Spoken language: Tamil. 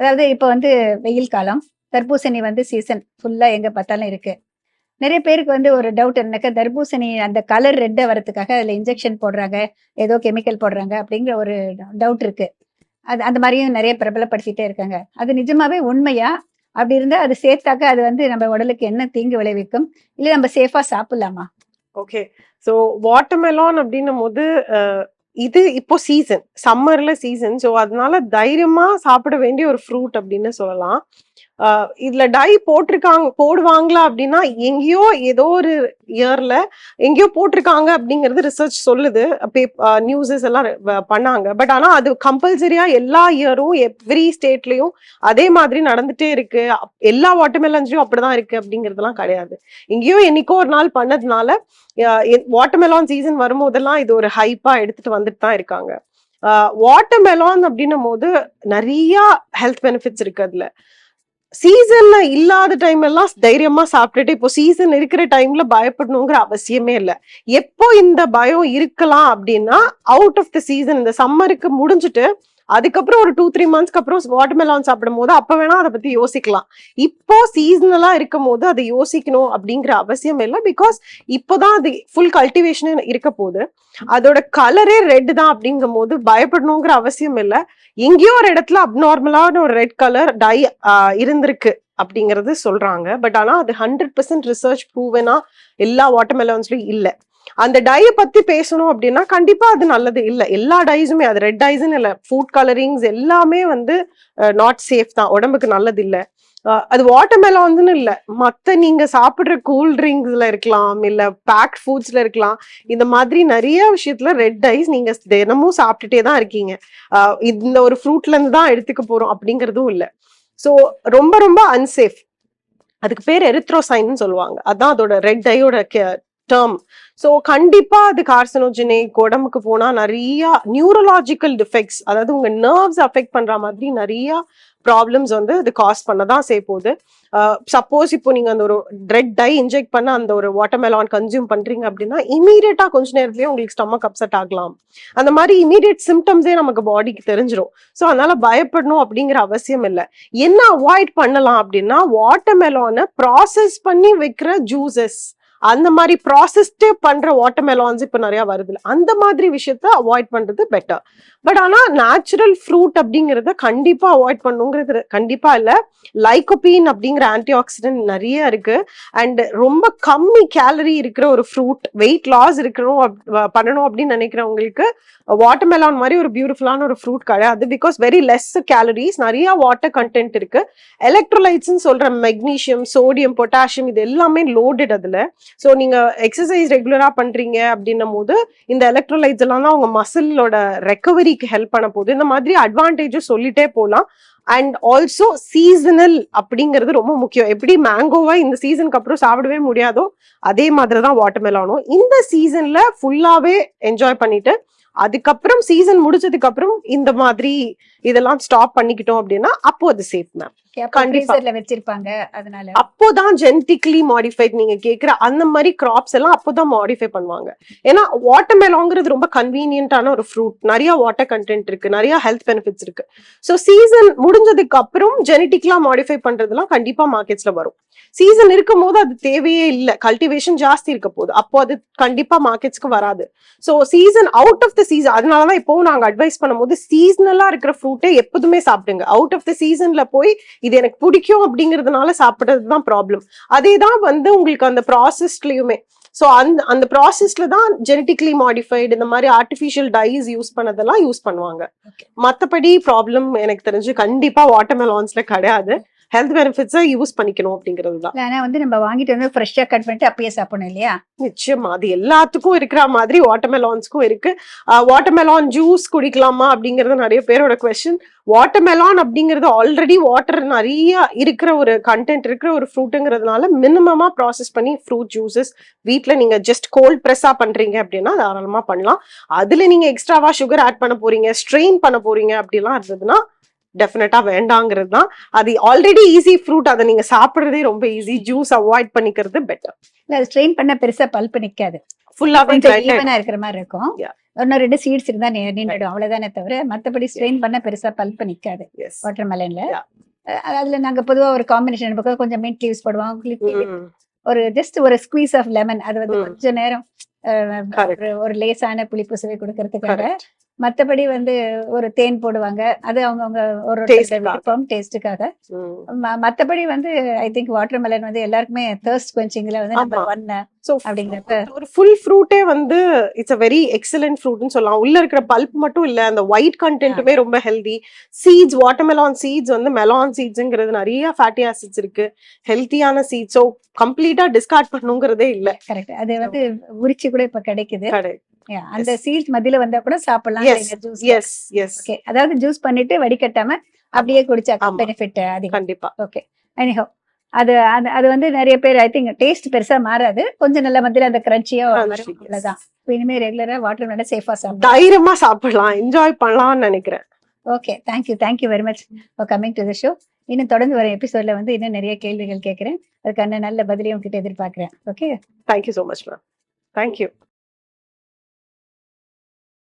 அதாவது இப்போ வந்து வெயில் காலம் தர்பூசணி வந்து சீசன் ஃபுல்லா எங்க பார்த்தாலும் இருக்கு. நிறைய பேருக்கு வந்து ஒரு டவுட் என்னக்கா தர்பூசணி அந்த கலர் ரெட்டை வரதுக்காக அதுல இன்ஜெக்ஷன் போடுறாங்க ஏதோ கெமிக்கல் போடுறாங்க அப்படிங்கிற ஒரு டவுட் இருக்கு. அது அந்த மாதிரியும் நிறைய பிரபலப்படுத்திட்டே இருக்காங்க. அது நிஜமாவே உண்மையா? அப்படி இருந்தால் அது சேர்த்தாக்க அது வந்து நம்ம உடலுக்கு என்ன தீங்கு விளைவிக்கும்? இல்ல நம்ம சேஃபாக சாப்பிடலாமா? ஓகே ஸோ வாட்டர்மெலான் அப்படின்னும் போது இது இப்போ சீசன் சம்மர்ல சீசன் ஸோ அதனால தைரியமா சாப்பிட வேண்டிய ஒரு ஃப்ரூட் அப்படின்னு சொல்லலாம். இதுல டை போட்டிருக்காங்க போடுவாங்களா அப்படின்னா எங்கேயோ ஏதோ ஒரு இயர்ல எங்கேயோ போட்டிருக்காங்க அப்படிங்கிறது ரிசர்ச் சொல்லுது. நியூஸஸ் எல்லாம் பண்ணாங்க. பட் ஆனா அது கம்பல்சரியா எல்லா இயரும் எவ்ரி ஸ்டேட்லயும் அதே மாதிரி நடந்துட்டே இருக்கு. அப்- எல்லா வாட்டர்மெலன்ஸ்லயும் அப்படிதான் இருக்கு அப்படிங்கறதுலாம் கிடையாது. எங்கேயோ என்னைக்கோ ஒரு நாள் பண்ணதுனால வாட்டர்மெலான் சீசன் வரும்போதெல்லாம் இது ஒரு ஹைப்பா எடுத்துட்டு வந்துட்டு தான் இருக்காங்க. வாட்டர்மெலான் அப்படின்னும் போது நிறைய ஹெல்த் பெனிஃபிட்ஸ் இருக்கு அதுல. சீசன்ல இல்லாத டைம் எல்லாம் தைரியமா சாப்பிட்டுட்டு இப்போ சீசன் இருக்கிற டைம்ல பயப்படணுங்கிற அவசியமே இல்ல. எப்போ இந்த பயம் இருக்கலாம் அப்படின்னா அவுட் ஆஃப் த சீசன் இந்த சம்மருக்கு முடிஞ்சுட்டு அதுக்கப்புறம் ஒரு டூ த்ரீ மந்த்ஸ்க்கு அப்புறம் வாட்டர்மெலான் சாப்பிடும் போது அப்ப வேணா அதை பத்தி யோசிக்கலாம். இப்போ சீசனலா இருக்கும் போது அதை யோசிக்கணும் அப்படிங்கிற அவசியம் இல்லை. பிகாஸ் இப்போதான் அது ஃபுல் கல்டிவேஷன் இருக்க போகுது. அதோட கலரே ரெட் தான் அப்படிங்கும் போது பயப்படணுங்கிற அவசியம் இல்லை. எங்கேயோ ஒரு இடத்துல அப்நார்மலான ஒரு ரெட் கலர் டை இருந்திருக்கு அப்படிங்கறது சொல்றாங்க. பட் ஆனா அது ஹண்ட்ரட் பர்சன்ட் ரிசர்ச் ப்ரூவனா எல்லா வாட்டர்மெலன்ஸ்லயும் இல்லை. அந்த டைய பத்தி பேசணும் அப்படின்னா கண்டிப்பா அது நல்லது. இல்ல எல்லா டைஸுமே அது ரெட் டைஸ்னு இல்ல ஃபுட் கலரிங்ஸ் எல்லாமே வந்து நாட் சேஃப் தான். உடம்புக்கு நல்லது இல்ல. அஹ் அது வந்துன்னு இல்ல. மத்த நீங்க சாப்பிடுற கூல் ட்ரிங்க்ஸ்ல இருக்கலாம் இல்ல பேக்ட் ஃபுட்ஸ்ல இருக்கலாம். இந்த மாதிரி நிறைய விஷயத்துல ரெட் டைஸ் நீங்க தினமும் சாப்பிட்டுட்டே தான் இருக்கீங்க. அஹ் இந்த ஒரு ஃப்ரூட்ல இருந்து தான் எடுத்துக்க போறோம் அப்படிங்கறதும் இல்ல. சோ ரொம்ப ரொம்ப அன்சேஃப் அதுக்கு பேர் எரித்ரோசைன்னு சொல்லுவாங்க. அதான் அதோட ரெட் டையோட டேர்ம் ஸோ கண்டிப்பா அது கார்சனோஜெனிக் உடம்புக்கு போனா நிறைய நியூரலாஜிக்கல் டிஃபெக்ட்ஸ் அதாவது உங்க நர்வ்ஸ் அஃபெக்ட் பண்ற மாதிரி நிறைய ப்ராப்ளம்ஸ் வந்து அது காஸ் பண்ண தான் செய்ய போகுது. சப்போஸ் இப்போ நீங்க அந்த ஒரு ரெட் டை இன்ஜெக்ட் பண்ண அந்த ஒரு வாட்டர்மெலான் கன்சியூம் பண்றீங்க அப்படின்னா இமீடியட்டா கொஞ்ச நேரத்துலயே உங்களுக்கு ஸ்டமக் அப்செட் ஆகலாம். அந்த மாதிரி இமீடியட் சிம்டம்ஸே நமக்கு பாடிக்கு தெரிஞ்சிடும் ஸோ அதனால பயப்படணும் அப்படிங்கிற அவசியம் இல்லை. என்ன அவாய்ட் பண்ணலாம் அப்படின்னா வாட்டர்மெலானை ப்ராசஸ் பண்ணி வைக்கிற ஜூசஸ் அந்த மாதிரி ப்ராசஸ்டே பண்ற வாட்டர்மெலான்ஸ் இப்போ நிறைய வருது அந்த மாதிரி விஷயத்த அவாய்ட் பண்றது பெட்டர் பட் ஆனா நேச்சுரல் ஃப்ரூட் அப்படிங்கறத கண்டிப்பா அவாய்ட் பண்ணுங்கிறது கண்டிப்பா இல்ல. லைகோபீன் அப்படிங்கிற ஆன்டி ஆக்சிடென்ட் நிறைய இருக்கு. அண்ட் ரொம்ப கம்மி கேலரி இருக்கிற ஒரு ஃப்ரூட் வெயிட் லாஸ் இருக்கணும் அப்- பண்ணணும் அப்படின்னு நினைக்கிறவங்களுக்கு வாட்டர்மெலான் மாதிரி ஒரு பியூட்டிஃபுல்லான ஒரு ஃப்ரூட் கிடையாது. பிகாஸ் வெரி லெஸ் கேலரிஸ் நிறைய வாட்டர் கண்டென்ட் இருக்கு. எலக்ட்ரோலைட்ஸ்னு சொல்ற மெக்னீஷியம் சோடியம் பொட்டாசியம் இது எல்லாமே லோடட் அதுல. ஸோ நீங்க எக்ஸசைஸ் ரெகுலரா பண்றீங்க அப்படின்னும் போது இந்த எலக்ட்ரோலைட்ஸ் எல்லாம் தான் உங்க மசிலோட ரெக்கவரிக்கு ஹெல்ப் பண்ண போகுது. இந்த மாதிரி அட்வான்டேஜஸ் சொல்லிட்டே போகலாம் அண்ட் ஆல்சோ சீசனல் அப்படிங்கிறது ரொம்ப முக்கியம். எப்படி மேங்கோவை இந்த சீசனுக்கு அப்புறம் சாப்பிடவே முடியாதோ அதே மாதிரி தான் வாட்டர்மெலானும் இந்த சீசன்ல ஃபுல்லாவே என்ஜாய் பண்ணிட்டு அதுக்கப்புறம் சீசன் முடிச்சதுக்கு அப்புறம் இந்த மாதிரி இதெல்லாம் ஸ்டாப் பண்ணிக்கிட்டோம் அப்படின்னா அப்போ அது சேஃப் மேம் வச்சிருப்பாங்க அதனால. அப்போதான் ஜெனட்டிக்லி மாடிஃபைட் நீங்க கேக்குற அந்த மாதிரி கிராப்ஸ் எல்லாம் அப்போதான் மாடிஃபை பண்ணுவாங்க. ஏன்னா வாட்டர்மெலாங்கிறது ரொம்ப கன்வீனியன்டான ஒரு ஃப்ரூட் நிறைய வாட்டர் கண்டென்ட் இருக்கு நிறைய ஹெல்த் பெனிஃபிட்ஸ் இருக்கு. ஸோ சீசன் முடிஞ்சதுக்கு அப்புறம் ஜெனட்டிக்லா மாடிஃபை பண்றதுலாம் கண்டிப்பா மார்க்கெட்ஸ்ல வரும். சீசன் இருக்கும் போது அது தேவையே இல்லை. கல்டிவேஷன் ஜாஸ்தி இருக்க போகுது. அப்போ அது கண்டிப்பா மார்க்கெட்ஸ்க்கு வராது. So season out of the season அதனாலதான் இப்போவும் நாங்க அட்வைஸ் பண்ணும்போது சீசனலா இருக்கிற ஃப்ரூட்டை எப்போதுமே சாப்பிடுங்க. அவுட் ஆஃப் த சீசன்ல போய் இது எனக்கு பிடிக்கும் அப்படிங்கிறதுனால சாப்பிட்றது தான் ப்ராப்ளம் அதே தான் வந்து உங்களுக்கு அந்த ப்ராசஸ்லயுமே ஸோ அந்த அந்த ப்ராசஸ்ல தான் ஜெனட்டிக்லி மாடிஃபைடு இந்த மாதிரி ஆர்டிஃபிஷியல் டைஸ் யூஸ் பண்ணதெல்லாம் யூஸ் பண்ணுவாங்க. மத்தபடி ப்ராப்ளம் எனக்கு தெரிஞ்சு கண்டிப்பா வாட்டர்மெலான்ஸ்ல கிடையாது. ஹெல்த் பெனிஃபிட்ஸை யூஸ் பண்ணிக்கணும் அப்படிங்கிறது தான் இல்ல, ஆனா வந்து நம்ம வாங்கிட்டு வந்து ஃப்ரெஷ்ஷா கட் பண்ணிட்டு அப்பயே சாப்பிடணும் இல்லையா? நிச்சயமா அது எல்லாத்துக்கும் இருக்கிற மாதிரி வாட்டர்மெலான்ஸ்க்கும் இருக்கு. வாட்டர்மெலான் ஜூஸ் குடிக்கலாமா அப்படிங்கறது நிறைய பேரோட கொஸ்டின் வாட்டர்மெலான் அப்படிங்கிறது ஆல்ரெடி வாட்டர் நிறைய இருக்கிற ஒரு கண்டென்ட் இருக்கிற ஒரு ஃப்ரூட்டுங்கிறதுனால மினிமமா ப்ராசஸ் பண்ணி ஃப்ரூட் ஜூசஸ் வீட்ல நீங்க ஜஸ்ட் கோல்ட் ப்ரெஸ்ஸா பண்றீங்க அப்படின்னா தாராளமா பண்ணலாம். அதுல நீங்க எக்ஸ்ட்ராவா சுகர் ஆட் பண்ண போறீங்க ஸ்ட்ரெயின் பண்ண போறீங்க அப்படிலாம் இருந்ததுன்னா டெஃபினட்டா வேண்டாங்கிறது தான் அது ஆல்ரெடி ஈஸி ஃப்ரூட் அதை நீங்க சாப்பிடுறதே ரொம்ப ஈஸி ஜூஸ் அவாய்ட் பண்ணிக்கிறது பெட்டர் இல்ல அது ஸ்ட்ரெயின் பண்ண பெருசா பல்ப் நிக்காது. ஃபுல்லாவே இருக்கிற மாதிரி இருக்கும். இன்னும் ரெண்டு சீட்ஸ் இருந்தா நி- நின்னுடும் அவ்வளவுதானே தவிர மத்தபடி ஸ்ட்ரெயின் பண்ண பெருசா பல்ப் நிக்காது. வாட்டர் மெலன்ல. அதுல நாங்க பொதுவா ஒரு காம்பினேஷன் பக்கம் கொஞ்சம் மின்ட் லீவ்ஸ் போடுவோம். ம், ஒரு ஜஸ்ட் ஒரு ஸ்குவீஸ் ஆஃப் லெமன் அது வந்து ம். கொஞ்ச நேரம். ஒரு- லேசான புளிப்பு சுவை கொடுக்கறதுக்காக. மத்தபடி வந்து ஒரு தேன் போடுவாங்க. அது அவங்கவங்க ஒரு. விருப்பம் டேஸ்ட்டுக்காக. மத்தபடி வந்து ஐ திங்க் வாட்டர் மெலன் வந்து எல்லாருக்குமே thirst quenchingல வந்து நம்பர். ஒன் So, அப்படிங்கிறப்ப ஒரு ஃபுல் ஃப்ரூட்டே வந்து இட்ஸ் அ வெரி எக்ஸலன்ட் ஃப்ரூட்னு சொல்லலாம். உள்ள இருக்கிற பல்ப் மட்டும் இல்ல அந்த ஒயிட் கண்டென்ட்டுமே ரொம்ப ஹெல்தி சீட்ஸ் வாட்டர்மெலான் சீட்ஸ் வந்து மெலான் சீட்ஸ்ங்கிறது நிறைய ஃபேட்டி ஆசிட்ஸ் இருக்கு. ஹெல்த்தியான சீட்ஸ் ஸோ கம்ப்ளீட்டா டிஸ்கார்ட் பண்ணுங்கிறதே இல்ல. கரெக்ட் அது வந்து உரிச்சு கூட இப்ப கிடைக்குது. அந்த சீட்ஸ் மத்தியில வந்தா கூட சாப்பிடலாம். ஜூஸ் எஸ் எஸ் ஓகே அதாவது ஜூஸ் பண்ணிட்டு வடிகட்டாம அப்படியே குடிச்சா. பெனிஃபிட் அதிகம். கண்டிப்பா. ஓகே எனிஹோ அது அது அது வந்து நிறைய பேர் ஐ திங்க் டேஸ்ட் பெருசா மாறாது. கொஞ்சம் நல்ல மத்தியில அந்த கிரன்ச்சியா. அவ்வளவுதான். இனிமே ரெகுலரா வாட்டர் நல்லா சேஃபா சாப்பிடும் தைரியமா சாப்பிடலாம் என்ஜாய் பண்ணலாம்னு நினைக்கிறேன். Okay thank you thank you very much for coming to the show இன்னும் தொடர்ந்து வர எபிசோட்ல வந்து இன்னும் நிறைய கேள்விகள் கேட்கிறேன். அதுக்கான நல்ல பதிலையும் உங்ககிட்ட எதிர்பார்க்கிறேன். Okay thank you so much ma'am thank you